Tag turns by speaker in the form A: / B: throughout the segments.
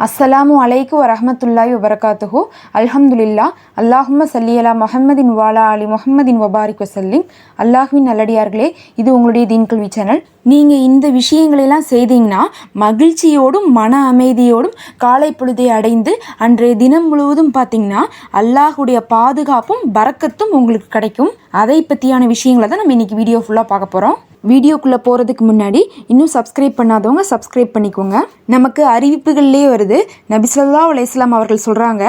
A: அஸ்ஸலாமு அலைக்கு வரஹமத்துல்லாய் வபரகாத்துஹு. அல்ஹம்துலில்லா அல்லாஹும்ம சல்லியலா அலா முஹம்மதின் வாலா அலி முகமதின் வபாரிக் வசல்லிம் அல்லாஹுவின் நல்லடியார்களே இது உங்களுடைய தீன் கல்வி சேனல். நீங்கள் இந்த விஷயங்களெல்லாம் செய்தீங்கன்னா மகிழ்ச்சியோடும் மன அமைதியோடும் காலை பொழுதை அடைந்து அன்றைய தினம் முழுவதும் பார்த்தீங்கன்னா அல்லாஹுடைய பாதுகாப்பும் பறக்கத்தும் உங்களுக்கு கிடைக்கும். அதை பற்றியான விஷயங்களை தான் நம்ம இன்னைக்கு வீடியோ ஃபுல்லாக பார்க்க போகிறோம் வீடியோக்குள்ளே போகிறதுக்கு முன்னாடி இன்னும் சப்ஸ்கிரைப் பண்ணாதவங்க சப்ஸ்கிரைப் பண்ணிக்கோங்க. நமக்கு அறிவிப்புகள்லேயே வருது. நபிசல்லா அலையாம் அவர்கள் சொல்கிறாங்க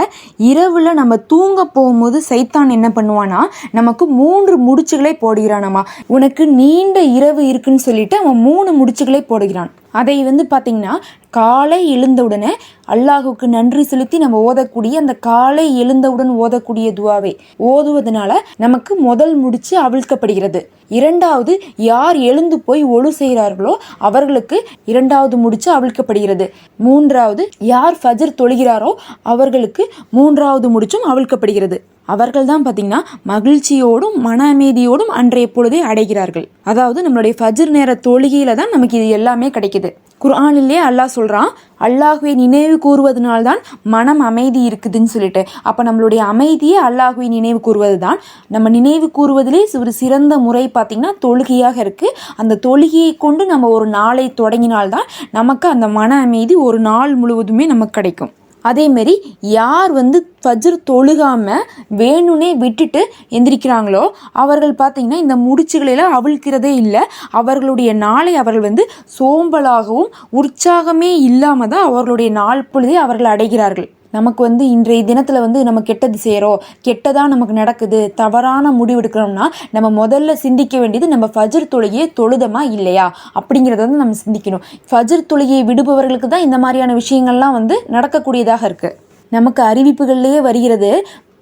A: இரவில் நம்ம தூங்க போகும்போது சைத்தான் என்ன பண்ணுவானா நமக்கு மூன்று முடிச்சுகளை போடுகிறானாமா. உனக்கு நீண்ட இரவு இருக்குன்னு சொல்லிட்டு அவன் மூணு முடிச்சுகளை போடுகிறான். அதை வந்து பார்த்திங்கன்னா காலை எழுந்தவுடனே அல்லாஹுக்கு நன்றி செலுத்தி நம்ம ஓதக்கூடிய அந்த காலை எழுந்தவுடன் ஓதக்கூடிய துவாவை. ஓதுவதனால நமக்கு முதல் முடிச்சு அவிழ்க்கப்படுகிறது. இரண்டாவது யார் எழுந்து போய் ஒழு செய்கிறார்களோ அவர்களுக்கு இரண்டாவது முடிச்சு அவிழ்க்கப்படுகிறது. மூன்றாவது யார் ஃபஜர் தொழுகிறாரோ அவர்களுக்கு மூன்றாவது முடிச்சும் அவிழ்க்கப்படுகிறது. அவர்கள் தான் பார்த்தீங்கன்னா மகிழ்ச்சியோடும் மன அமைதியோடும் அன்றைய பொழுதை அடைகிறார்கள். அதாவது நம்மளுடைய ஃபஜர் நேர தொழுகையில தான் நமக்கு இது எல்லாமே கிடைக்குது. குர்ஆனிலே அல்லாஹ் சொல்கிறான் அல்லாஹுவை நினைவு கூறுவதனால்தான் மனம் அமைதி இருக்குதுன்னு சொல்லிட்டு. அப்போ நம்மளுடைய அமைதியே அல்லாஹுவை நினைவு கூறுவது தான் நம்ம நினைவு கூறுவதிலே ஒரு சிறந்த முறை பார்த்திங்கன்னா தொழுகையாக இருக்குது அந்த தொழுகையை கொண்டு நம்ம ஒரு நாளை தொடங்கினால்தான் நமக்கு அந்த மன அமைதி ஒரு நாள் முழுவதுமே நமக்கு கிடைக்கும். அதேமாரி யார் வந்து ஃபஜ்ர் தொழுகாமல் வேணும்னே விட்டுட்டு எந்திரிக்கிறாங்களோ அவர்கள் பார்த்தீங்கன்னா இந்த முடிச்சுகளெல்லாம் அவிழ்க்கிறதே இல்லை. அவர்களுடைய நாளை அவர்கள் வந்து சோம்பலாகவும் உற்சாகமே இல்லாமல் தான் அவர்களுடைய நாள் பொழுதே அவர்கள் அடைகிறார்கள். நமக்கு வந்து இன்றைய தினத்தில் வந்து நம்ம கெட்டது செய்கிறோம் கெட்டதாக நமக்கு நடக்குது. தவறான முடிவு எடுக்கிறோம்னா நம்ம முதல்ல சிந்திக்க வேண்டியது நம்ம ஃபஜர் தொழுகையை தொழுதமா இல்லையா? அப்படிங்கிறத வந்து நம்ம சிந்திக்கணும். ஃபஜர் தொழுகையை விடுபவர்களுக்கு தான் இந்த மாதிரியான விஷயங்கள்லாம் வந்து நடக்கக்கூடியதாக இருக்குது நமக்கு அறிவிப்புகள்லேயே வருகிறது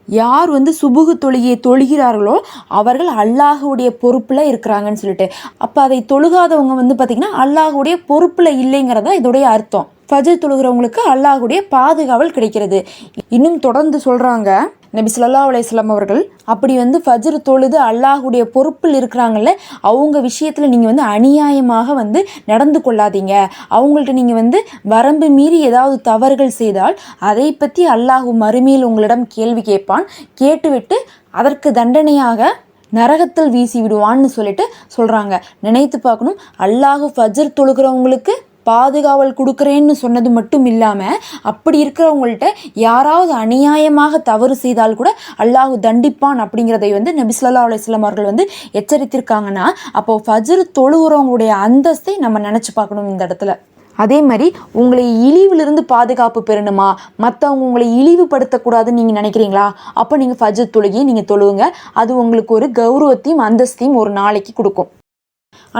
A: யார் வந்து சுபுகு தொழுகையை தொழுகிறார்களோ அவர்கள் அல்லாஹுடைய பொறுப்பில் இருக்கிறாங்கன்னு சொல்லிட்டு. அப்போ அதை தொழுகாதவங்க வந்து பார்த்திங்கன்னா அல்லாஹுடைய பொறுப்பில் இல்லைங்கிறதா இதோடைய அர்த்தம். ஃபஜர் தொழுகிறவங்களுக்கு அல்லாஹுடைய பாதுகாவல் கிடைக்கிறது. இன்னும் தொடர்ந்து சொல்கிறாங்க நபி சொல்லா அலையம் அவர்கள் அப்படி வந்து ஃபஜ்ரு தொழுது அல்லாஹுடைய பொறுப்பில் இருக்கிறாங்கல்ல அவங்க விஷயத்தில் நீங்கள் வந்து அநியாயமாக வந்து நடந்து கொள்ளாதீங்க. அவங்கள்ட்ட நீங்கள் வந்து வரம்பு மீறி ஏதாவது தவறுகள் செய்தால் அதை பற்றி அல்லாஹு மறுமையில் உங்களிடம் கேள்வி கேட்பான். கேட்டுவிட்டு அதற்கு தண்டனையாக நரகத்தில் வீசி விடுவான்னு சொல்லிட்டு சொல்கிறாங்க நினைத்து பார்க்கணும் அல்லாஹு ஃபஜ்ர் தொழுகிறவங்களுக்கு பாதுகாவல் கொடுக்குறேன்னு சொன்னது மட்டும் இல்லாமல் அப்படி இருக்கிறவங்கள்ட்ட யாராவது அநியாயமாக தவறு செய்தால் கூட அல்லாஹு தண்டிப்பான் அப்படிங்கிறதை வந்து நபிஸ்லல்லா அலுவலாம் அவர்கள் வந்து எச்சரித்திருக்காங்கன்னா அப்போ ஃபஜ்ர் தொழுகிறவங்களுடைய அந்தஸ்தை நம்ம நினச்சி பார்க்கணும் இந்த இடத்துல. அதே மாதிரி உங்களை இழிவிலிருந்து பாதுகாப்பு பெறணுமா? மற்றவங்க உங்களை இழிவுபடுத்தக்கூடாதுன்னு நீங்கள் நினைக்கிறீங்களா? அப்போ நீங்கள் ஃபஜ்ர் தொழுகையை நீங்கள் தொழுவுங்க. அது உங்களுக்கு ஒரு கௌரவத்தையும் அந்தஸ்தையும் ஒரு நாளைக்கு கொடுக்கும்.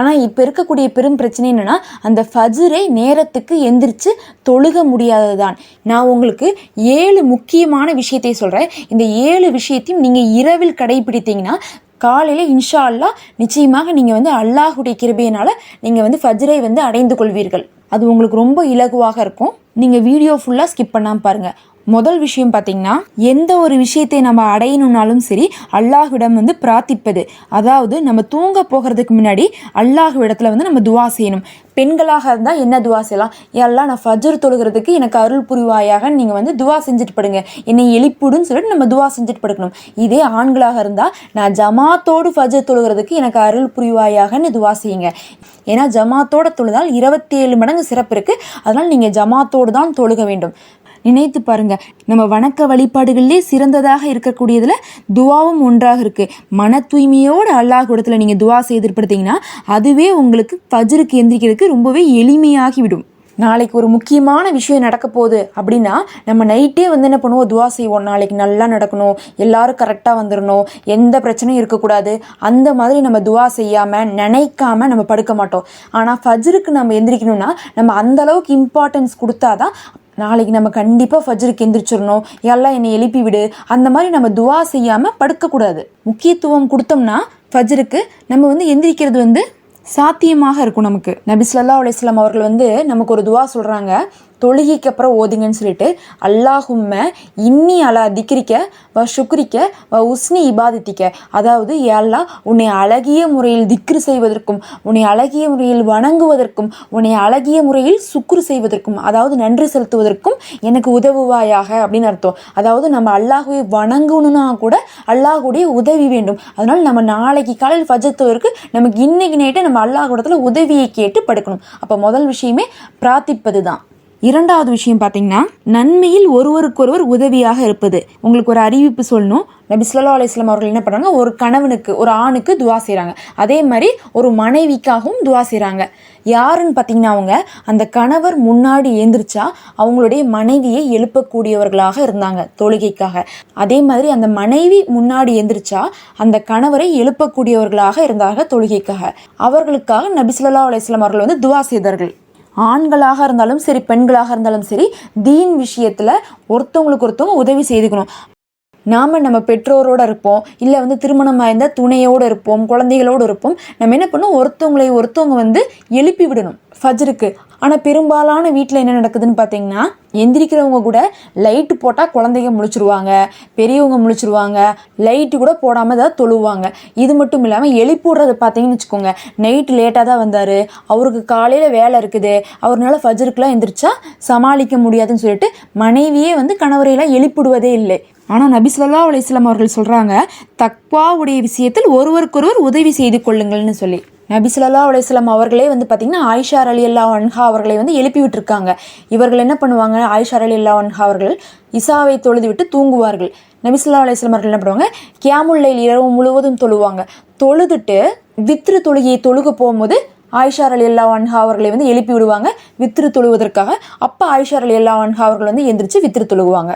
A: ஆனால் இப்போ இருக்கக்கூடிய பெரும் பிரச்சனை என்னென்னா அந்த ஃபஜ்ரை நேரத்துக்கு எந்திரிச்சு தொழுக முடியாதது தான் நான் உங்களுக்கு ஏழு முக்கியமான விஷயத்தை சொல்கிறேன் இந்த ஏழு விஷயத்தையும் நீங்கள் இரவில் கடைபிடித்தீங்கன்னா காலையில் இன்ஷா அல்லா நிச்சயமாக நீங்கள் வந்து அல்லாஹுடைய கிருபையினால் நீங்கள் வந்து ஃபஜ்ரை வந்து அடைந்து கொள்வீர்கள். அது உங்களுக்கு ரொம்ப இலகுவாக இருக்கும். நீங்கள் வீடியோ ஃபுல்லாக ஸ்கிப் பண்ணாமல் பாருங்கள் முதல் விஷயம் பார்த்தீங்கன்னா எந்த ஒரு விஷயத்தை நம்ம அடையணும்னாலும் சரி அல்லாஹ்விடம் வந்து பிரார்த்திப்பது. அதாவது நம்ம தூங்க போகிறதுக்கு முன்னாடி அல்லாஹ் வந்து நம்ம துவா செய்யணும். பெண்களாக இருந்தால் என்ன துவா செய்யலாம்? எல்லாம் நான் ஃபஜர் தொழுகிறதுக்கு எனக்கு அருள் புரிவாயாக நீங்கள் வந்து துவா செஞ்சுட்டு படுங்க. என்னை எழுப்பிடுன்னு சொல்லிட்டு நம்ம துவா செஞ்சுட்டு படுக்கணும். இதே ஆண்களாக இருந்தால் நான் ஜமாத்தோடு ஃபஜர் தொழுகிறதுக்கு எனக்கு அருள் புரிவாயாகன்னு துவா செய்யுங்க. ஏன்னா ஜமாத்தோட தொழுதால் இருபத்தி ஏழு மடங்கு சிறப்பு இருக்குது அதனால் நீங்கள் ஜமாத்தோடு தான் தொழுக வேண்டும். நினைத்து பாருங்க. நம்ம வணக்க வழிபாடுகளிலே சிறந்ததாக இருக்கக்கூடியதுல துவாவும் ஒன்றாக இருக்கு. மன தூய்மையோடு அல்லாஹ் இடத்துல நீங்க துவா செய்திருப்படுத்தீங்கன்னா அதுவே உங்களுக்கு பஜருக்கு எந்திரிக்கிறதுக்கு ரொம்பவே எளிமையாகிவிடும். நாளைக்கு ஒரு முக்கியமான விஷயம் நடக்க போகுது அப்படின்னா நம்ம நைட்டே வந்து என்ன பண்ணுவோம்? துவா செய்வோம். நாளைக்கு நல்லா நடக்கணும். எல்லாரும் கரெக்டாக வந்துடணும் எந்த பிரச்சனையும் இருக்கக்கூடாது. அந்த மாதிரி நம்ம துவா செய்யாமல் நினைக்காம நம்ம படுக்க மாட்டோம். ஆனால் ஃபஜ்ருக்கு நம்ம எந்திரிக்கணும்னா நம்ம அந்த அளவுக்கு இம்பார்ட்டன்ஸ் கொடுத்தாதான் நாளைக்கு நம்ம கண்டிப்பாக ஃபஜ்ருக்கு எந்திரிச்சிடணும். எல்லாம் என்னை எழுப்பி விடு. அந்த மாதிரி நம்ம துவா செய்யாமல் படுக்கக்கூடாது முக்கியத்துவம் கொடுத்தோம்னா ஃபஜ்ருக்கு நம்ம வந்து எந்திரிக்கிறது வந்து சாத்தியமாக இருக்கும் நமக்கு. நபிஸ்லல்லா ஸல்லல்லாஹு அவர்கள் வந்து நமக்கு ஒரு துவா சொல்கிறாங்க தொழுகைக்கு அப்புறம் ஓதுங்கன்னு சொல்லிட்டு அல்லாஹும்ம இன்னி அலா திக்ரிக்க வ சுக்ரிக்க வ உஸ்னி இபாதித்திக்க. அதாவது ஏல்லா உன்னை அழகிய முறையில் திக்ரு செய்வதற்கும் உன்னை அழகிய முறையில் வணங்குவதற்கும் உன்னை அழகிய முறையில் சுக்ரு செய்வதற்கும் அதாவது நன்றி செலுத்துவதற்கும் எனக்கு உதவுவாயாக அப்படின்னு அர்த்தம். அதாவது நம்ம அல்லாஹுவை வணங்கணும்னா கூட அல்லாஹுடைய உதவி வேண்டும். அதனால் நம்ம நாளைக்கு காலையில் ஃபஜத்துவருக்கு நமக்கு இன்னைக்கு நைட்டு நம்ம அல்லாஹ் உதவியை கேட்டு படுக்கணும். அப்போ முதல் விஷயமே பிரார்த்திப்பது தான் இரண்டாவது விஷயம் பார்த்தீங்கன்னா நன்மையில் ஒருவருக்கொருவர் உதவியாக இருப்பது. உங்களுக்கு ஒரு அறிவிப்பு சொல்லணும். நபி சொல்லா அலிஸ்லாம் அவர்கள் என்ன பண்ணுறாங்க ஒரு கணவனுக்கு ஒரு ஆணுக்கு துவா செய்கிறாங்க அதே மாதிரி ஒரு மனைவிக்காகவும் துவா செய்கிறாங்க யாருன்னு பார்த்தீங்கன்னா அவங்க அந்த கணவர் முன்னாடி எழுந்திரிச்சா அவங்களுடைய மனைவியை எழுப்பக்கூடியவர்களாக இருந்தாங்க தொழுகைக்காக. அதே மாதிரி அந்த மனைவி முன்னாடி எழுந்திரிச்சா அந்த கணவரை எழுப்பக்கூடியவர்களாக இருந்தாங்க தொழுகைக்காக. அவர்களுக்காக நபி சொல்லா அலிஸ்லாம் அவர்கள் வந்து துவா செய்தார்கள். ஆண்களாக இருந்தாலும் சரி பெண்களாக இருந்தாலும் சரி தீன் விஷயத்தில் ஒருத்தவங்களுக்கு ஒருத்தவங்க உதவி செய்துக்கணும். நாம் நம்ம பெற்றோரோடு இருப்போம். இல்லை வந்து திருமணம் இருந்தால் துணையோடு இருப்போம் குழந்தைகளோடு இருப்போம். நம்ம என்ன பண்ணும் ஒருத்தவங்களை ஒருத்தவங்க வந்து எழுப்பி விடணும். ஃபஜ்ருக்கு. ஆனால் பெரும்பாலான வீட்டில் என்ன நடக்குதுன்னு பார்த்தீங்கன்னா எந்திரிக்கிறவங்க கூட லைட்டு போட்டால் குழந்தைங்க முழிச்சிருவாங்க. பெரியவங்க முழிச்சிருவாங்க. லைட்டு கூட போடாமல் தான் தொழுவாங்க. இது மட்டும் இல்லாமல் எழுப்பி விடுறது பார்த்தீங்கன்னு வச்சுக்கோங்க. நைட்டு லேட்டாக தான் வந்தார். அவருக்கு காலையில் வேலை இருக்குது. அவர்னால ஃபஜருக்குலாம் எந்திரிச்சா சமாளிக்க முடியாதுன்னு சொல்லிட்டு மனைவியே வந்து கணவரையெல்லாம் எழுப்பிடுவதே இல்லை. ஆனால் நபிசுல்லா ஸல்லல்லாஹு அலைஹி அவர்கள் சொல்கிறாங்க தக்வாவுடைய விஷயத்தில் ஒருவருக்கொருவர் உதவி செய்து கொள்ளுங்கள்னு சொல்லி. நபிசுல்லா அலிஸ்லாம் அவர்களே வந்து பார்த்திங்கன்னா ஆயிஷா அலி அல்லா அன்ஹா அவர்களை வந்து எழுப்பி விட்டுருக்காங்க. இவர்கள் என்ன பண்ணுவாங்க? ஆயிஷா அலி அல்லா அன்ஹா அவர்கள் இசாவை தொழுது விட்டு தூங்குவார்கள். நபிசுல்லா அலிஸ்லாம் அவர்கள் என்ன பண்ணுவாங்க? கியாமுல்லையில் இரவு முழுவதும் தொழுவாங்க. தொழுதுட்டு வித்ரு தொழுகையை தொழுக போகும்போது ஆயிஷா அலி அல்லா அன்ஹா அவர்களை வந்து எழுப்பி விடுவாங்க வித்ரு தொழுவதற்காக. அப்போ ஆயிஷா அலி அல்லா அன்ஹா அவர்கள் வந்து எந்திரிச்சு வித்ரு தொழுகுவாங்க.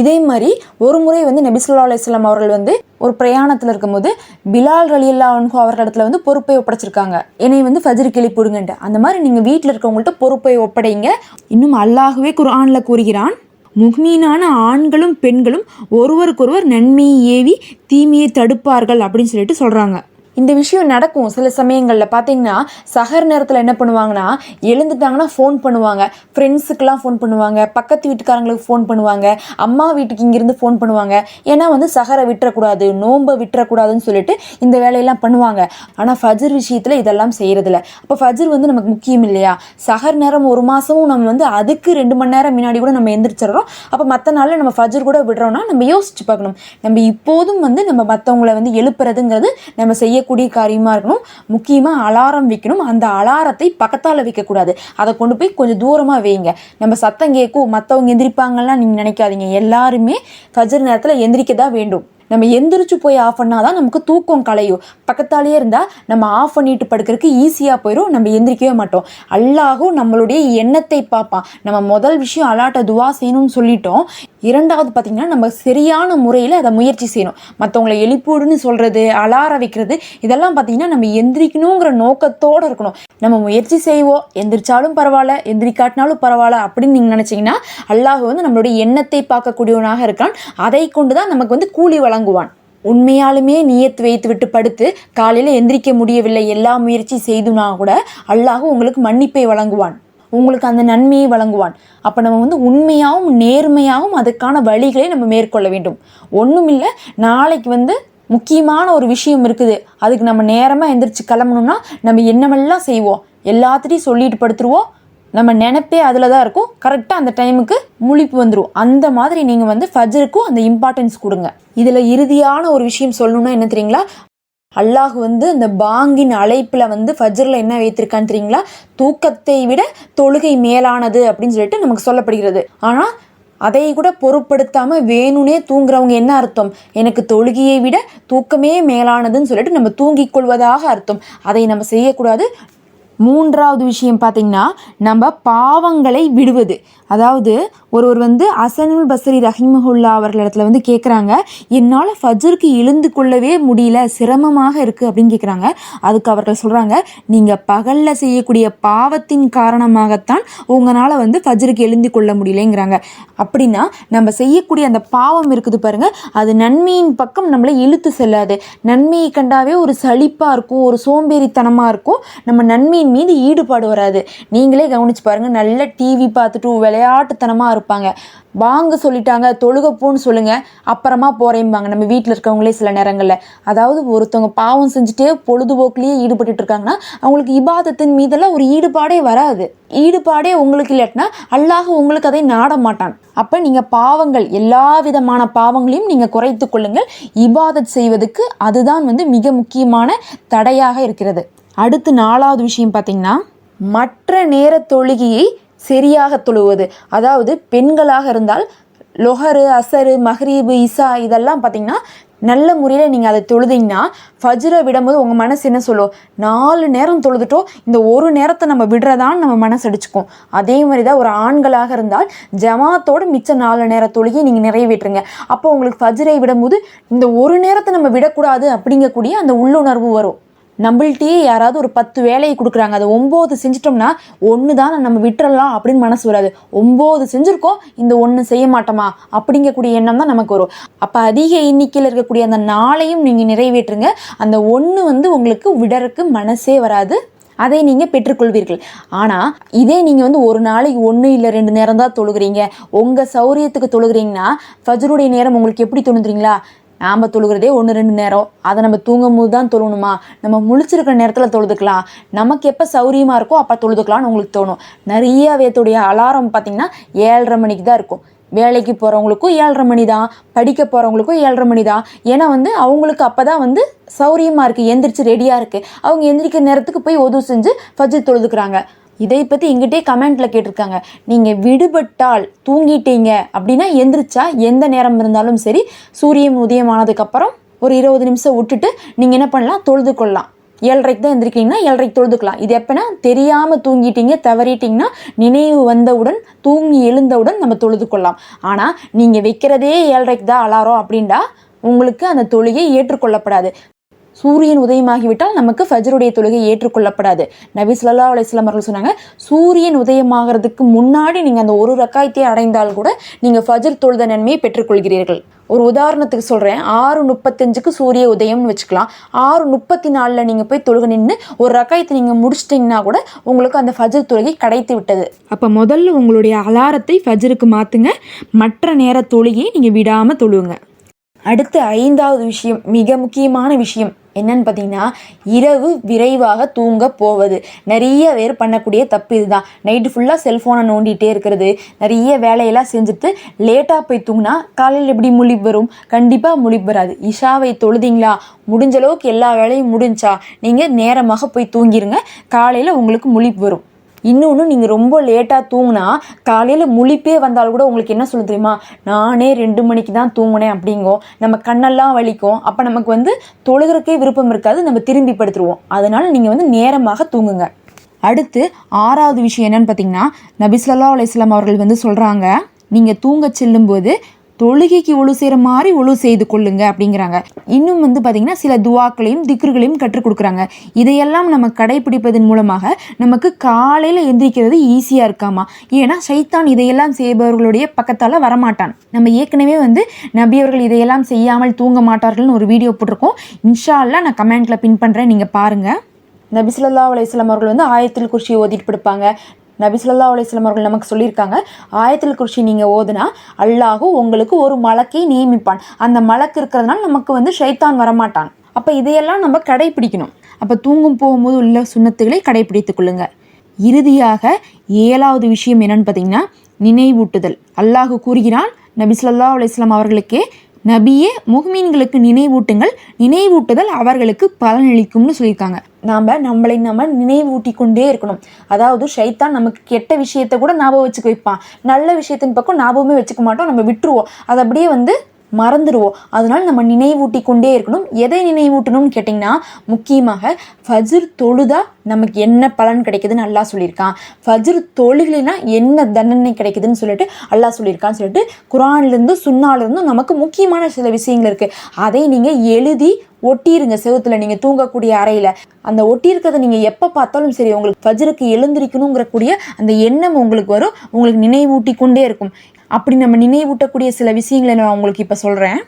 A: இதே மாதிரி ஒரு முறை வந்து நபிசுல்லா அலிஸ்லாம் அவர்கள் வந்து ஒரு பிரயாணத்தில் இருக்கும்போது பிலால் ரலியல்லா அவர்கள் அவர்களிடத்துல வந்து பொறுப்பை ஒப்படைச்சிருக்காங்க. என்னை வந்து ஃபஜ்ரு கிளிப்புடுங்கன்ட்டு. அந்த மாதிரி நீங்கள் வீட்டில் இருக்கவங்கள்ட்ட பொறுப்பை ஒப்படைங்க. இன்னும் அல்லாகவே குர்ஆனில் கூறுகிறான் முக்மீனான ஆண்களும் பெண்களும் ஒருவருக்கொருவர் நன்மையை ஏவி தீமையை தடுப்பார்கள் அப்படின்னு சொல்லிட்டு சொல்கிறாங்க இந்த விஷயம் நடக்கும். சில சமயங்களில் பார்த்தீங்கன்னா சகர் நேரத்தில் என்ன பண்ணுவாங்கன்னா எழுந்துட்டாங்கன்னா ஃபோன் பண்ணுவாங்க. ஃப்ரெண்ட்ஸுக்கெல்லாம் ஃபோன் பண்ணுவாங்க. பக்கத்து வீட்டுக்காரங்களுக்கு ஃபோன் பண்ணுவாங்க. அம்மா வீட்டுக்கு இங்கேருந்து ஃபோன் பண்ணுவாங்க. ஏன்னா வந்து சகரை விட்டுறக்கூடாது நோன்பை விட்டுறக்கூடாதுன்னு சொல்லிட்டு இந்த வேலையெல்லாம் பண்ணுவாங்க. ஆனால் ஃபஜர் விஷயத்தில் இதெல்லாம் செய்கிறதில்ல அப்போ ஃபஜர் வந்து நமக்கு முக்கியம் இல்லையா? சகர் நேரம் ஒரு மாதமும் நம்ம வந்து அதுக்கு ரெண்டு மணி நேரம் முன்னாடி கூட நம்ம எந்திரிச்சிடறோம். அப்போ மற்ற நாளில் நம்ம ஃபஜர் கூட விடுறோம்னா நம்ம யோசிச்சு பார்க்கணும். நம்ம இப்போதும் வந்து நம்ம மற்றவங்கள வந்து எழுப்புறதுங்கிறது நம்ம செய்ய செய்யக்கூடிய காரியமாக இருக்கணும். முக்கியமாக அலாரம் வைக்கணும். அந்த அலாரத்தை பக்கத்தால் வைக்கக்கூடாது. அதை கொண்டு போய் கொஞ்சம் தூரமாக வைங்க. நம்ம சத்தம் கேட்கும். மற்றவங்க எந்திரிப்பாங்கலாம் நீங்கள் நினைக்காதீங்க. எல்லாருமே ஃபஜர் நேரத்தில் எந்திரிக்க தான் வேண்டும். நம்ம எந்திரிச்சு போய் ஆஃப் பண்ணால் தான் நமக்கு தூக்கம் கலையும் பக்கத்தாலேயே இருந்தால் நம்ம ஆஃப் பண்ணிட்டு படுக்கிறதுக்கு ஈஸியாக போயிடும் நம்ம எந்திரிக்கவே மாட்டோம். அல்லாஹும் நம்மளுடைய எண்ணத்தை பார்ப்பான். நம்ம முதல் விஷயம் அலாட்ட துவா செய்யணும்னு சொல்லிட்டோம். இரண்டாவது பார்த்திங்கன்னா நம்ம சரியான முறையில் அதை முயற்சி செய்யணும். மற்றவங்களை எழுப்பிவிடுன்னு சொல்கிறது அலார வைக்கிறது இதெல்லாம் பார்த்திங்கன்னா நம்ம எந்திரிக்கணுங்கிற நோக்கத்தோடு இருக்கணும். நம்ம முயற்சி செய்வோம். எந்திரிச்சாலும் பரவாயில்ல எந்திரிக்காட்டினாலும் பரவாயில்ல அப்படின்னு நீங்கள் நினச்சிங்கன்னா அல்லாஹ் வந்து நம்மளுடைய எண்ணத்தை பார்க்கக்கூடியவனாக இருக்கான். அதை கொண்டு தான் நமக்கு வந்து கூலி வழங்குவான் உண்மையாலுமே நியத்து வைத்து விட்டு படுத்து காலையில் எந்திரிக்க முடியவில்லை. எல்லா முயற்சி செய்துனா கூட அல்லாஹ் உங்களுக்கு மன்னிப்பை வழங்குவான். உங்களுக்கு அந்த நன்மையை வழங்குவான். அப்போ நம்ம வந்து உண்மையாகவும் நேர்மையாகவும் அதுக்கான வழிகளை நம்ம மேற்கொள்ள வேண்டும். ஒன்றும் இல்லை நாளைக்கு வந்து முக்கியமான ஒரு விஷயம் இருக்குது. அதுக்கு நம்ம நேரமாக எந்திரிச்சு கிளம்பணும்னா நம்ம என்னமெல்லாம் செய்வோம்? எல்லாத்திட்டையும் சொல்லிட்டு படுத்துருவோம். நம்ம நினப்பே அதில் தான் இருக்கும். கரெக்டாக அந்த டைமுக்கு முழிப்பு வந்துடும் அந்த மாதிரி நீங்கள் வந்து ஃபஜருக்கும் அந்த இம்பார்ட்டன்ஸ் கொடுங்க. இதில் இறுதியான ஒரு விஷயம் சொல்லணும்னா என்ன தெரியுங்களா? அல்லாஹ் வந்து இந்த பாங்கின் அழைப்பில் வந்து ஃபஜ்ரில் என்ன வைத்திருக்கான்னு தெரியுங்களா? தூக்கத்தை விட தொழுகை மேலானது அப்படின்னு சொல்லிட்டு நமக்கு சொல்லப்படுகிறது. ஆனால் அதை கூட பொருட்படுத்தாமல் வேணும்னே தூங்குறவங்க என்ன அர்த்தம்? எனக்கு தொழுகையை விட தூக்கமே மேலானதுன்னு சொல்லிட்டு நம்ம தூங்கிக் கொள்வதாக அர்த்தம். அதை நம்ம செய்யக்கூடாது. மூன்றாவது விஷயம் பார்த்திங்கன்னா நம்ம பாவங்களை விடுவது. அதாவது ஒருவர் வந்து அசனுல் பசரி ரஹிமஹுல்லா அவர்களிடத்துல வந்து கேட்குறாங்க என்னால் ஃபஜருக்கு எழுந்து கொள்ளவே முடியல சிரமமாக இருக்குது அப்படின்னு கேட்குறாங்க அதுக்கு அவர்கள் சொல்கிறாங்க நீங்கள் பகலில் செய்யக்கூடிய பாவத்தின் காரணமாகத்தான் உங்களால் வந்து ஃபஜருக்கு எழுந்து கொள்ள முடியலைங்கிறாங்க. அப்படின்னா நம்ம செய்யக்கூடிய அந்த பாவம் இருக்குது பாருங்கள் அது நன்மையின் பக்கம் நம்மளை இழுத்து செல்லாது. நன்மையை கண்டாவே ஒரு சலிப்பாக இருக்கும் ஒரு சோம்பேறித்தனமாக இருக்கும். நம்ம நன்மை தொழுகையின் மீது ஈடுபாடு வராது. நீங்களே கவனிச்சு பாருங்க நல்ல டிவி பார்த்துட்டு விளையாட்டுத்தனமாக இருப்பாங்க. வாங்க சொல்லிட்டாங்க தொழுக போன்னு சொல்லுங்க அப்புறமா போறேம்பாங்க. நம்ம வீட்டில் இருக்கவங்களே சில நேரங்களில். அதாவது ஒருத்தவங்க பாவம் செஞ்சுட்டே பொழுதுபோக்குலேயே ஈடுபட்டு இருக்காங்கன்னா அவங்களுக்கு இபாதத்தின் மீதெல்லாம் ஒரு ஈடுபாடே வராது. ஈடுபாடே உங்களுக்கு இல்லாட்டினா அல்லாஹ் உங்களுக்கு அதை நாட மாட்டான். அப்போ நீங்கள் பாவங்கள் எல்லா விதமான பாவங்களையும் நீங்கள் குறைத்து கொள்ளுங்கள். இபாதத் செய்வதற்கு அதுதான் வந்து மிக முக்கியமான தடையாக இருக்கிறது. அடுத்து நாலாவது விஷயம் பார்த்தீங்கன்னா மற்ற நேர தொழுகையை சரியாக தொழுவது. அதாவது பெண்களாக இருந்தால் லொஹரு அசரு மஹ்ரீபு இசா இதெல்லாம் பார்த்தீங்கன்னா நல்ல முறையில் நீங்கள் அதை தொழுதிங்கன்னா ஃபஜ்ரை விடும்போது உங்கள் மனசு என்ன சொல்லும்? நாலு நேரம் தொழுதுட்டோம் இந்த ஒரு நேரத்தை நம்ம விடுறதான்னு நம்ம மனசு அடிச்சுக்கும். அதே மாதிரி தான் ஒரு ஆண்களாக இருந்தால் ஜமாத்தோட மிச்ச நாலு நேர தொழுகை நீங்கள் நிறைவேற்றுங்க. அப்போ உங்களுக்கு ஃபஜ்ரை விடும்போது இந்த ஒரு நேரத்தை நம்ம விடக்கூடாது அப்படிங்கக்கூடிய அந்த உள்ளுணர்வு வரும். நம்மள்கிட்டயே யாராவது ஒரு பத்து வேலையை கொடுக்குறாங்க. அதை ஒம்பது செஞ்சிட்டோம்னா ஒன்று தான் நம்ம விட்டுறலாம் அப்படின்னு மனசு வராது. ஒம்பது செஞ்சுருக்கோம் இந்த ஒன்று செய்ய மாட்டோமா? அப்படிங்கக்கூடிய எண்ணம் தான் நமக்கு வரும். அப்போ அதிக எண்ணிக்கையில் இருக்கக்கூடிய அந்த நாளையும் நீங்கள் நிறைவேற்றுங்க. அந்த ஒன்று வந்து உங்களுக்கு விடறக்கு மனசே வராது. அதை நீங்கள் பெற்றுக்கொள்வீர்கள். ஆனால் இதே நீங்கள் வந்து ஒரு நாளைக்கு ஒன்று இல்லை ரெண்டு நேரம் தான் தொழுகிறீங்க. உங்கள் சௌரியத்துக்கு தொழுகிறீங்கன்னா ஃபஜ்ருடைய நேரம் உங்களுக்கு எப்படி தோணுதுறீங்களா நாம் தொழுகிறதே ஒன்று ரெண்டு நேரம். அதை நம்ம தூங்கும் போது தான் தொழுணுமா? நம்ம முழிச்சிருக்கிற நேரத்தில் தொழுதுக்கலாம். நமக்கு எப்போ சௌரியமாக இருக்கோ அப்போ தொழுதுக்கலாம்னு உங்களுக்கு தோணும். நிறைய வேத்துடைய அலாரம் பார்த்தீங்கன்னா ஏழரை மணிக்கு தான் இருக்கும். வேலைக்கு போகிறவங்களுக்கும் ஏழரை மணி தான். படிக்க போகிறவங்களுக்கும் ஏழரை மணி தான். ஏன்னா வந்து அவங்களுக்கு அப்போ தான் வந்து சௌரியமாக இருக்குது எந்திரிச்சு ரெடியாக இருக்குது அவங்க எந்திரிக்கிற நேரத்துக்கு போய் உதவு செஞ்சு ஃபஜ்ர் தொழுதுக்கிறாங்க. இதை பற்றி எங்கிட்டே கமெண்ட்டில் கேட்டிருக்காங்க. நீங்கள் விடுபட்டால் தூங்கிட்டீங்க அப்படின்னா எந்திரிச்சா எந்த நேரம் இருந்தாலும் சரி சூரியன் உதயமானதுக்கப்புறம் ஒரு இருபது நிமிஷம் விட்டுட்டு நீங்கள் என்ன பண்ணலாம்? தொழுது கொள்ளலாம். ஏழரைக்கு தான் எழுந்திருக்கீங்கன்னா ஏழரைக்கு தொழுதுக்கலாம். இது எப்போனா தெரியாமல் தூங்கிட்டீங்க தவறிட்டீங்கன்னா நினைவு வந்தவுடன் தூங்கி எழுந்தவுடன் நம்ம தொழுது கொள்ளலாம். ஆனால் நீங்கள் வைக்கிறதே ஏழரைக்கு தான் அலாரம் அப்படின்டா உங்களுக்கு அந்த தொழுகை ஏற்றுக்கொள்ளப்படாது. சூரியன் உதயமாகிவிட்டால் நமக்கு ஃபஜ்ருடைய தொழுகை ஏற்றுக்கொள்ளப்படாது. நபி ஸல்லல்லாஹு அலைஹி வஸல்லம் அவர்கள் சொன்னாங்க சூரியன் உதயமாகிறதுக்கு முன்னாடி நீங்கள் அந்த ஒரு ரக்காயத்தை அடைந்தால் கூட நீங்கள் ஃபஜ்ர் தொழுத நன்மையை பெற்றுக்கொள்கிறீர்கள். ஒரு உதாரணத்துக்கு சொல்கிறேன் ஆறு முப்பத்தஞ்சுக்கு சூரிய உதயம்னு வச்சுக்கலாம். ஆறு முப்பத்தி நாலில் நீங்கள் போய் தொழுக நின்று ஒரு ரக்காயத்தை நீங்கள் முடிச்சிட்டிங்கன்னா கூட உங்களுக்கு அந்த ஃபஜ்ர் தொழுகை கிடைத்து விட்டது. அப்போ முதல்ல உங்களுடைய அலாரத்தை ஃபஜ்ருக்கு மாற்றுங்க மற்ற நேர தொழுகையை நீங்கள் விடாமல் தொழுவுங்க. அடுத்து ஐந்தாவது விஷயம் மிக முக்கியமான விஷயம் என்னன்னு பார்த்தீங்கன்னா இரவு விரைவாக தூங்க போவது. நிறைய பேர் பண்ணக்கூடிய தப்பு இதுதான். நைட்டு ஃபுல்லாக செல்ஃபோனை நோண்டிகிட்டே இருக்கிறது. நிறைய வேலையெல்லாம் செஞ்சுட்டு லேட்டாக போய் தூங்கினா காலையில் எப்படி முழிப்பு வரும்? கண்டிப்பாக முழிப்பு வராது. இஷாவை தொழுதிங்களா? முடிஞ்ச அளவுக்கு எல்லா வேலையும் முடிஞ்சா நீங்கள் நேரமாக போய் தூங்கிடுங்க காலையில் உங்களுக்கு முழிப்பு வரும். இன்னொன்று நீங்கள் ரொம்ப லேட்டாக தூங்கினா காலையில் முழிப்பே வந்தால் கூட உங்களுக்கு என்ன சொல்ல தெரியுமா? நானே ரெண்டு மணிக்கு தான் தூங்கினேன் அப்படிங்கும் நம்ம கண்ணெல்லாம் வலிக்கும். அப்போ நமக்கு வந்து தொழுகிறக்கே விருப்பம் இருக்காது. நம்ம திரும்பி படுத்துருவோம். அதனால் நீங்கள் வந்து நேரமாக தூங்குங்க. அடுத்து ஆறாவது விஷயம் என்னன்னு பார்த்தீங்கன்னா நபி அலையம் அவர்கள் வந்து சொல்கிறாங்க நீங்கள் தூங்க செல்லும்போது தொழுகைக்கு ஒழு செய்கிற மாதிரி ஒழு செய்து கொள்ளுங்க அப்படிங்கிறாங்க. இன்னும் வந்து பார்த்திங்கன்னா சில துவாக்களையும் திக்ருகளையும் கற்றுக் கொடுக்குறாங்க. இதையெல்லாம் நம்ம கடைபிடிப்பதன் மூலமாக நமக்கு காலையில் எந்திரிக்கிறது ஈஸியாக இருக்காமா? ஏன்னா சைத்தான் இதையெல்லாம் செய்பவர்களுடைய பக்கத்தால் வரமாட்டான். நம்ம ஏற்கனவே வந்து நபி அவர்கள் இதையெல்லாம் செய்யாமல் தூங்க மாட்டார்கள்னு ஒரு வீடியோ போட்டிருக்கோம். இன்ஷால்லாம் நான் கமெண்ட்டில் பின் பண்ணுறேன் நீங்கள் பாருங்கள் நபி ஸல்லல்லாஹு அவர்கள் வந்து ஆயத்தில் குறிச்சி ஓதிட்டு படுப்பாங்க. நபி ஸல்லல்லாஹு அலைஹி அவர்கள் நமக்கு சொல்லியிருக்காங்க ஆயத்தில் குர்ஷி நீங்கள் ஓதுனா அல்லாஹு உங்களுக்கு ஒரு மலக்கை நியமிப்பான். அந்த மலக்கு இருக்கிறதுனால நமக்கு வந்து ஷைத்தான் வரமாட்டான். அப்போ இதையெல்லாம் நம்ம கடைபிடிக்கணும் அப்போ தூங்கும் போகும்போது உள்ள சுண்ணத்துகளை கடைபிடித்துக் கொள்ளுங்க. இறுதியாக ஏழாவது விஷயம் என்னன்னு பார்த்தீங்கன்னா நினைவூட்டுதல். அல்லாஹு கூறுகிறான் நபி ஸல்லல்லாஹு அவர்களுக்கே நபியே முஹ்மீன்களுக்கு நினைவூட்டுங்கள். நினைவூட்டுதல் அவர்களுக்கு பலனளிக்கும்னு சொல்லியிருக்காங்க. நாம் நம்மளை நம்ம நினைவூட்டி கொண்டே இருக்கணும். அதாவது ஷைத்தான் நமக்கு கெட்ட விஷயத்தை கூட ஞாபகம் வச்சுக்க வைப்பான். நல்ல விஷயத்தின் பக்கம் ஞாபகமே வச்சுக்க மாட்டோம். நம்ம விட்டுருவோம். அது அப்படியே வந்து மறந்துடுவோம் அதனால் நம்ம நினைவூட்டி கொண்டே இருக்கணும். எதை நினைவூட்டணும்னு கேட்டிங்கன்னா முக்கியமாக ஃபஜ்ர் தொழுதா நமக்கு என்ன பலன் கிடைக்குதுன்னு அல்லா சொல்லியிருக்கான். ஃபஜ்ர் தொழுகலைனா என்ன தண்டனை கிடைக்குதுன்னு சொல்லிட்டு அல்லாஹ் சொல்லியிருக்கான்னு சொல்லிட்டு குரான்லேருந்து சுண்ணாலேருந்து நமக்கு முக்கியமான சில விஷயங்கள் இருக்குது அதை நீங்கள் எழுதி ஒட்டிருங்க செவுத்துல நீங்கள் தூங்கக்கூடிய அறையில். அந்த ஒட்டியிருக்கிறத நீங்கள் எப்போ பார்த்தாலும் சரி உங்களுக்கு ஃபஜ்ருக்கு எழுந்திருக்கணுங்கிற கூடிய அந்த எண்ணம் உங்களுக்கு வரும். உங்களுக்கு நினைவூட்டி கொண்டே இருக்கும். அப்படி நம்ம நினைவூட்டக்கூடிய சில விஷயங்களை நான் உங்களுக்கு இப்போ சொல்கிறேன்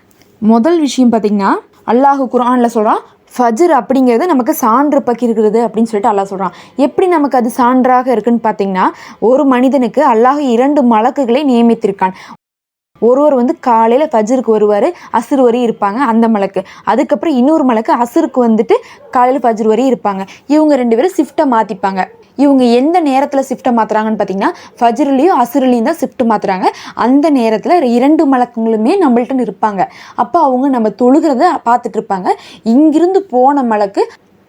A: முதல் விஷயம் பார்த்தீங்கன்னா அல்லாஹ் குரான்ல சொல்கிறான் ஃபஜ்ர் அப்படிங்கிறது நமக்கு சான்று பகிர்கிறது அப்படின்னு சொல்லிட்டு அல்லாஹ் சொல்கிறான் எப்படி நமக்கு அது சான்றாக இருக்குன்னு பார்த்தீங்கன்னா ஒரு மனிதனுக்கு அல்லாஹ் இரண்டு மலக்குகளை நியமித்திருக்கான். ஒருவர் வந்து காலையில் ஃபஜ்ருக்கு வருவார் அசுர் வரையும் இருப்பாங்க அந்த மலக்கு. அதுக்கப்புறம் இன்னொரு மலக்கு அசுருக்கு வந்துட்டு காலையில் ஃபஜர் வரையும் இருப்பாங்க. இவங்க ரெண்டு பேரும் ஷிஃப்ட்டை மாற்றிப்பாங்க இவங்க எந்த நேரத்தில் ஷிஃப்ட்டை மாற்றுறாங்கன்னு பார்த்தீங்கன்னா ஃபஜ்ருலேயும் அசுருலேயும் தான் ஷிஃப்ட் மாற்றுறாங்க அந்த நேரத்தில் இரண்டு மலக்குங்களுமே நம்மள்ட்ட இருப்பாங்க அப்போ அவங்க நம்ம தொழுகிறத பார்த்துட்டு இருப்பாங்க. இங்கிருந்து போன மலக்கு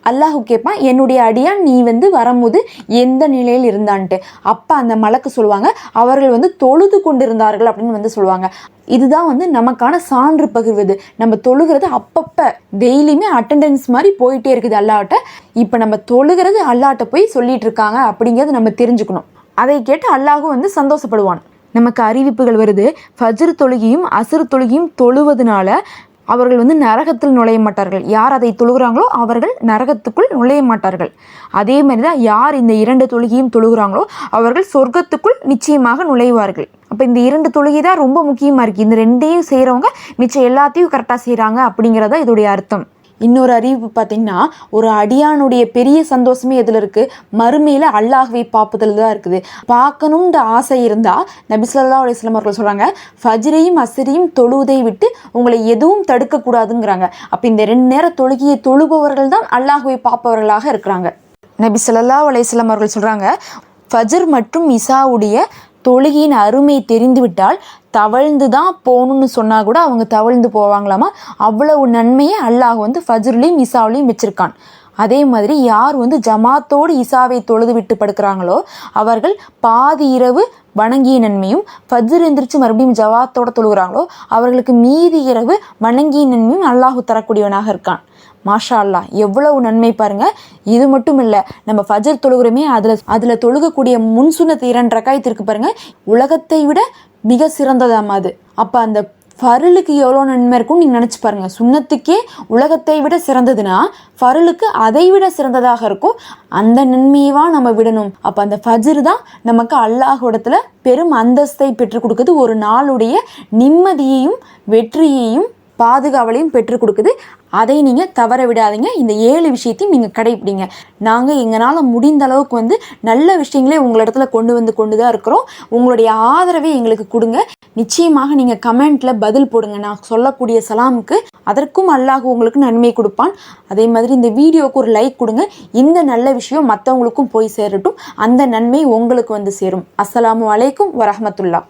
A: அல்லாஹு கேட்பான் என்னுடைய அடியான் நீ வந்து வரும்போது எந்த நிலையில் இருந்தான்ட்டு? அப்போ அந்த மலக்கு சொல்லுவாங்க அவர்கள் வந்து தொழுது கொண்டிருந்தார்கள் அப்படின்னு வந்து சொல்லுவாங்க. இதுதான் வந்து நமக்கான சான்று பகிர்வது நம்ம தொழுகிறது அப்பப்போ டெய்லியுமே அட்டெண்டன்ஸ் மாதிரி போயிட்டே இருக்குது அல்லாட்ட இப்போ நம்ம தொழுகிறது அல்லாட்ட போய் சொல்லிட்டு இருக்காங்க அப்படிங்கிறது நம்ம தெரிஞ்சுக்கணும். அதை கேட்டு அல்லாஹும் வந்து சந்தோஷப்படுவான். நமக்கு அறிவிப்புகள் வருது ஃபஜ்ரு தொழுகையும் அசுறு தொழுகையும் தொழுவதனால அவர்கள் வந்து நரகத்தில் நுழைய மாட்டார்கள். யார் அதை தொழுகிறாங்களோ அவர்கள் நரகத்துக்குள் நுழைய மாட்டார்கள். அதே மாதிரி தான் யார் இந்த இரண்டு தொழுகையும் தொழுகிறாங்களோ அவர்கள் சொர்க்கத்துக்குள் நிச்சயமாக நுழைவார்கள். அப்போ இந்த இரண்டு தொழுகை தான் ரொம்ப முக்கியமாக இருக்குது இந்த ரெண்டையும் செய்கிறவங்க மிச்சம் எல்லாத்தையும் கரெக்டாக செய்கிறாங்க அப்படிங்கிறதா இதோடைய அர்த்தம். இன்னொரு அறிவிப்பு பார்த்தீங்கன்னா ஒரு அடியானுடைய பெரிய சந்தோஷமே எதில் இருக்குது மறுமையில் அல்லாஹ்வை பார்ப்பதில் தான் இருக்குது. பார்க்கணுன்ற ஆசை இருந்தால் நபிசல்லா ஸல்லல்லாஹு அவர்கள் சொல்கிறாங்க ஃபஜ்ரையும் அசரையும் தொழுவதை விட்டு உங்களை எதுவும் தடுக்கக்கூடாதுங்கிறாங்க. அப்போ இந்த ரெண்டு நேரம் தொழுகையை தொழுபவர்கள் தான் அல்லாஹுவை பார்ப்பவர்களாக இருக்கிறாங்க. நபி சொல்லல்லா அலையம் அவர்கள் சொல்கிறாங்க ஃபஜ்ர் மற்றும் இசாவுடைய தொழுகையின் அருமை தெரிந்துவிட்டால் தவழ்ந்து தான் போகணும்னு சொன்னால் கூட அவங்க தவழ்ந்து போவாங்களாமா? அவ்வளவு நன்மையை அல்லாஹ் வந்து ஃபஜ்ருலையும் இசாவுலையும் வச்சுருக்கான். அதே மாதிரி யார் வந்து ஜமாத்தோடு இசாவை தொழுது விட்டு படுக்கிறாங்களோ அவர்கள் பாதி இரவு வணங்கிய நன்மையும் ஃபஜ்ர் எந்திரிச்சு மறுபடியும் ஜவாத்தோட தொழுகிறாங்களோ அவர்களுக்கு மீதி இரவு வணங்கிய நன்மையும் அல்லாஹு தரக்கூடியவனாக இருக்கான். மாஷா அல்லாஹ் எவ்வளவு நன்மை பாருங்க. இது மட்டும் இல்லை நம்ம ஃபஜர் தொழுகிறோமே அதில் அதில் தொழுகக்கூடிய முன் இரண்டு ரக்காயத்திற்கு பாருங்க. உலகத்தை விட மிக சிறந்ததாம் அது. அப்போ அந்த ஃபருளுக்கு எவ்வளோ நன்மை இருக்கும்னு நீங்கள் நினச்சி பாருங்கள் சுண்ணத்துக்கே உலகத்தை விட சிறந்ததுன்னா ஃபருளுக்கு அதை விட சிறந்ததாக இருக்கும். அந்த நன்மையவா நம்ம விடணும். அப்போ அந்த ஃபஜ்ரு தான் நமக்கு அல்லாஹ்விடத்துல பெரும் அந்தஸ்தை பெற்றுக் கொடுக்குது. ஒரு நாளுடைய நிம்மதியையும் வெற்றியையும் பாதுகாவலையும் பெற்றுக் கொடுக்குது. அதை நீங்கள் தவற விடாதீங்க. இந்த ஏழு விஷயத்தையும் நீங்கள் கடைப்பிடிங்க. நாங்கள் எங்களால் முடிந்த அளவுக்கு வந்து நல்ல விஷயங்களே உங்களிடத்துல கொண்டு வந்து கொண்டு தான் இருக்கிறோம். உங்களுடைய ஆதரவை எங்களுக்கு கொடுங்க. நிச்சயமாக நீங்கள் கமெண்ட்டில் பதில் போடுங்க. நான் சொல்லக்கூடிய சலாமுக்கு அதற்கும் அல்லாஹ் உங்களுக்கு நன்மை கொடுப்பான். அதே மாதிரி இந்த வீடியோவுக்கு ஒரு லைக் கொடுங்க. இந்த நல்ல விஷயம் மற்றவங்களுக்கும் போய் சேரட்டும். அந்த நன்மை உங்களுக்கு வந்து சேரும். அஸ்ஸலாமு அலைக்கும் வரமத்துல்லா